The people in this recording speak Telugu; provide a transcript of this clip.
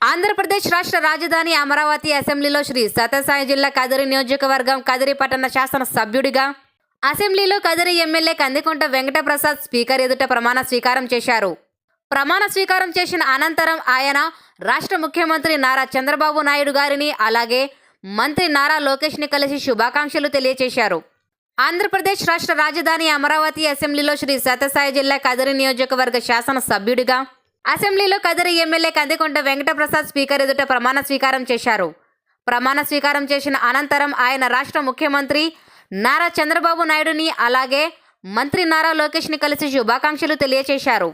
ఆంధ్రప్రదేశ్ రాష్ట్ర రాజధాని అమరావతి అసెంబ్లీలో శ్రీ సత్యసాయి జిల్లా కదిరి నియోజకవర్గం కదిరి పట్టణ శాసన సభ్యుడిగా అసెంబ్లీలో కదిరి ఎమ్మెల్యే కందికుంట వెంకటప్రసాద్ స్పీకర్ ఎదుట ప్రమాణ స్వీకారం చేశారు. ప్రమాణ స్వీకారం చేసిన అనంతరం ఆయన రాష్ట్ర ముఖ్యమంత్రి నారా చంద్రబాబు నాయుడు గారిని అలాగే మంత్రి నారా లోకేష్ని కలిసి శుభాకాంక్షలు తెలియజేశారు ఆంధ్రప్రదేశ్ రాష్ట్ర రాజధాని అమరావతి అసెంబ్లీలో శ్రీ సత్యసాయి జిల్లా కదిరి నియోజకవర్గ శాసన సభ్యుడిగా అసెంబ్లీలో కదిరి ఎమ్మెల్యే కందికొండ వెంకటప్రసాద్ స్పీకర్ ఎదుట ప్రమాణ స్వీకారం చేశారు. ప్రమాణ స్వీకారం చేసిన అనంతరం ఆయన రాష్ట్ర ముఖ్యమంత్రి నారా చంద్రబాబు నాయుడుని అలాగే మంత్రి నారా లోకేష్ని కలిసి శుభాకాంక్షలు తెలియజేశారు